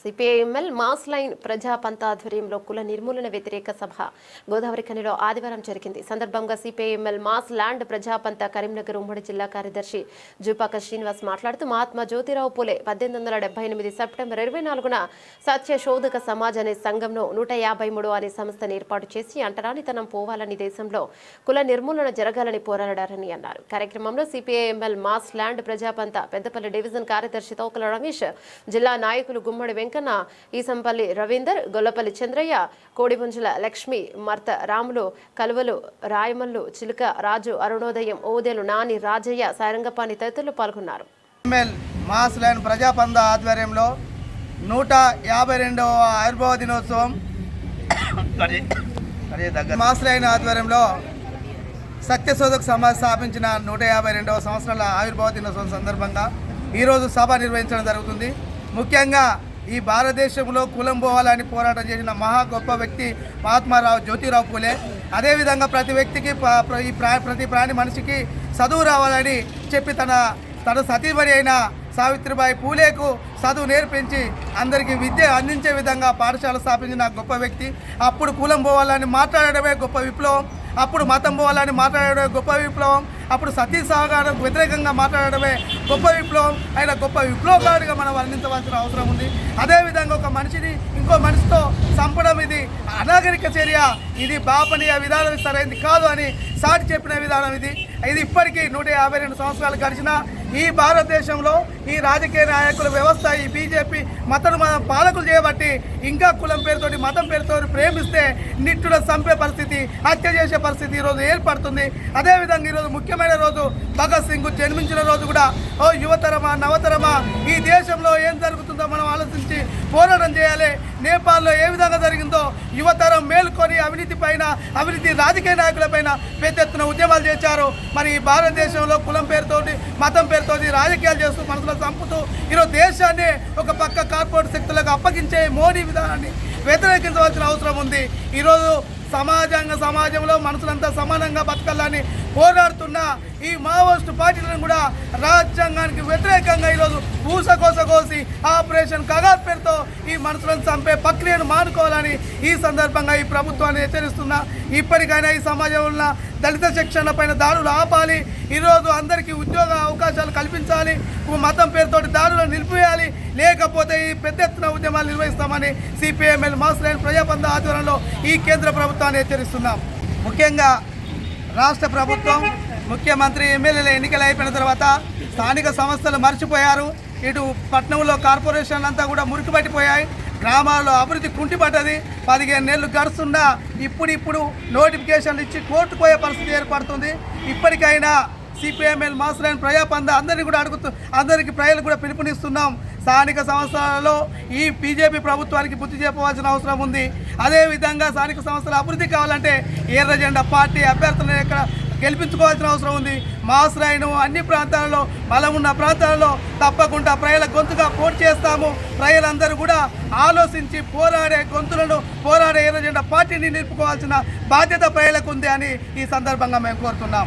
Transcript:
CPIML mass line ప్రజాపంత ఆధ్వర్యంలో కుల నిర్మూలన వ్యతిరేక సభ. గోదావరి ఖనిలో ఆదివారం జరిగింది. సందర్భంగా CPIML mass land Prajapantha Karimnagar ఉమ్మడి జిల్లా కార్యదర్శి జూపాక శ్రీనివాస్ మాట్లాడుతూ మహాత్మా జ్యోతిరావు పూలే పద్దెనిమిది వందల డెబ్బై ఎనిమిది సెప్టెంబర్ ఇరవై నాలుగున సత్య శోధక సమాజ్ అనే సంఘంను నూట యాభై మూడు అనే సంస్థను ఏర్పాటు చేసి అంటరానితనం పోవాలని దేశంలో కుల నిర్మూలన జరగాలని పోరాడారని అన్నారు. కార్యక్రమంలో CPIML mass land Prajapantha Peddapalli division కార్యదర్శి తోకల రమేష్ జిల్లా నాయకులు గుమ్మడి వెంకన్న ఈసంపల్లి రవీందర్ గొల్లపల్లి చంద్రయ్య కోడిపుంజుల లక్ష్మి మర్త రాములు కలువలు రాయమల్లు చిలుక రాజు అరుణోదయం ఓదెలు నాని రాజయ్య సారంగపాణి తదితరులు పాల్గొన్నారు. ఎంఎల్ మాస్ లైన్ ప్రజాపంద ఆధ్వర్యంలో నూట యాభై రెండవ ఆవిర్భావ దినోత్సవం మాస్ లైన్ ఆధ్వర్యంలో సత్యశోధక సమాజ్ స్థాపించిన నూట యాభై రెండవ సంవత్సరాల ఆవిర్భావ దినోత్సవం సందర్భంగా ఈరోజు సభ నిర్వహించడం జరుగుతుంది. ముఖ్యంగా ఈ భారతదేశంలో కులం పోవాలని పోరాటం చేసిన మహా గొప్ప వ్యక్తి మహాత్మారావు జ్యోతిరావు పూలే. అదేవిధంగా ప్రతి వ్యక్తికి ఈ ప్రా ప్రతి ప్రాణి మనిషికి చదువు రావాలని చెప్పి తన తన సతీమణి అయిన సావిత్రిబాయి పూలేకు చదువు నేర్పించి అందరికీ విద్య అందించే విధంగా పాఠశాల స్థాపించిన గొప్ప వ్యక్తి. అప్పుడు కులం పోవాలని మాట్లాడడమే గొప్ప విప్లవం. అప్పుడు మతం పోవాలని మాట్లాడడమే గొప్ప విప్లవం. అప్పుడు సతీ సహకారం వ్యతిరేకంగా మాట్లాడడమే గొప్ప విప్లవం. ఆయన గొప్ప విప్లవకారుడిగా మనం వర్ణించవలసిన అవసరం ఉంది. అదేవిధంగా ఒక మనిషిని ఇంకో మనిషితో చంపడం ఇది అనాగరిక చర్య. ఇది బాపనీయ విధానం సరైనది కాదు అని సాటి చెప్పిన విధానం ఇది. ఇది ఇప్పటికీ నూట యాభై రెండు సంవత్సరాలు గడిచిన ఈ భారతదేశంలో ఈ రాజకీయ నాయకుల వ్యవస్థ ఈ బీజేపీ మతను మన పాలకులు చేయబట్టి ఇంకా కులం పేరుతోటి మతం పేరుతో ప్రేమిస్తే నిట్టున చంపే పరిస్థితి హత్య చేసే పరిస్థితి ఈరోజు ఏర్పడుతుంది. అదేవిధంగా ఈరోజు ముఖ్యమైన రోజు భగత్ సింగ్ జన్మించిన రోజు కూడా ఓ యువతరమా నవతరమా ఈ దేశంలో ఏం జరుగుతుందో మనం ఆలోచించి పోరాటం చేయాలి. నేపాల్లో ఏ విధంగా జరిగిందో యువతరం మేల్కొని అవినీతి పైన అవినీతి రాజకీయ నాయకుల పైన పెద్ద ఎత్తున ఉద్యమాలు చేశారు. మరి ఈ భారతదేశంలో కులం పేరుతోటి మతం పేరుతోటి రాజకీయాలు చేస్తూ మనసులో చంపుతూ ఈరోజు దేశాన్ని ఒక పక్క కార్పొరేట్ శక్తులకు అప్పగించే మోడీ విధానాన్ని వ్యతిరేకించవలసిన అవసరం ఉంది. ఈరోజు సమాజంగా సమాజంలో మనుషులంతా సమానంగా బతకాలని పోరాడుతున్న ఈ మావోయిస్టు పార్టీలను కూడా రాజ్యాంగానికి వ్యతిరేకంగా ఈరోజు ఊసకోస కోసి ఆపరేషన్ కగార్ పేరుతో ఈ మనుషులను చంపే ప్రక్రియను మానుకోవాలని ఈ సందర్భంగా ఈ ప్రభుత్వాన్ని హెచ్చరిస్తున్నా. ఇప్పటికైనా ఈ సమాజంలో ఉన్న దళిత శిక్షణ పైన దాడులు ఆపాలి. ఈరోజు అందరికీ ఉద్యోగ అవకాశాలు కల్పించాలి. మతం పేరుతోటి దాడులను నిలిపివేయాలి. లేకపోతే ఈ పెద్ద ఎత్తున ఉద్యమాలు నిర్వహిస్తామని సిపిఎంఎల్ మాస్ లైన్ ప్రజాబంధ ఆధ్వర్యంలో ఈ కేంద్ర ప్రభుత్వాన్ని హెచ్చరిస్తున్నాం. ముఖ్యంగా రాష్ట్ర ప్రభుత్వం ముఖ్యమంత్రి ఎమ్మెల్యేల ఎన్నికలు అయిపోయిన తర్వాత స్థానిక సంస్థలు మర్చిపోయారు. ఇటు పట్టణంలో కార్పొరేషన్లు అంతా కూడా మురికి పట్టిపోయాయి గ్రామాల్లో అభివృద్ధి కుంటిపడ్డది. పదిహేను నెలలు గడుస్తున్నా ఇప్పుడిప్పుడు నోటిఫికేషన్లు ఇచ్చి కోర్టుకు పోయే పరిస్థితి ఏర్పడుతుంది. ఇప్పటికైనా సిపిఎంఎల్ మాస్టర్ ప్రజాపంద అందరినీ కూడా అడుగుతూ అందరికీ ప్రజలు కూడా పిలుపునిస్తున్నాం. స్థానిక సంస్థలలో ఈ బీజేపీ ప్రభుత్వానికి బుద్ధి చెప్పవలసిన అవసరం ఉంది. అదేవిధంగా స్థానిక సంస్థల అభివృద్ధి కావాలంటే ఎర్ర జెండా పార్టీ అభ్యర్థులను ఎక్కడ గెలిపించుకోవాల్సిన అవసరం ఉంది. మాస్లైన్ అన్ని ప్రాంతాలలో బలం ఉన్న ప్రాంతాలలో తప్పకుండా ప్రజల గొంతుగా పోటీ చేస్తాము. ప్రజలందరూ కూడా ఆలోచించి పోరాడే గొంతులను పోరాడే ఎర్రజెండ పార్టీని నిలుపుకోవాల్సిన బాధ్యత ప్రజలకు ఉంది అని ఈ సందర్భంగా మేము కోరుతున్నాము.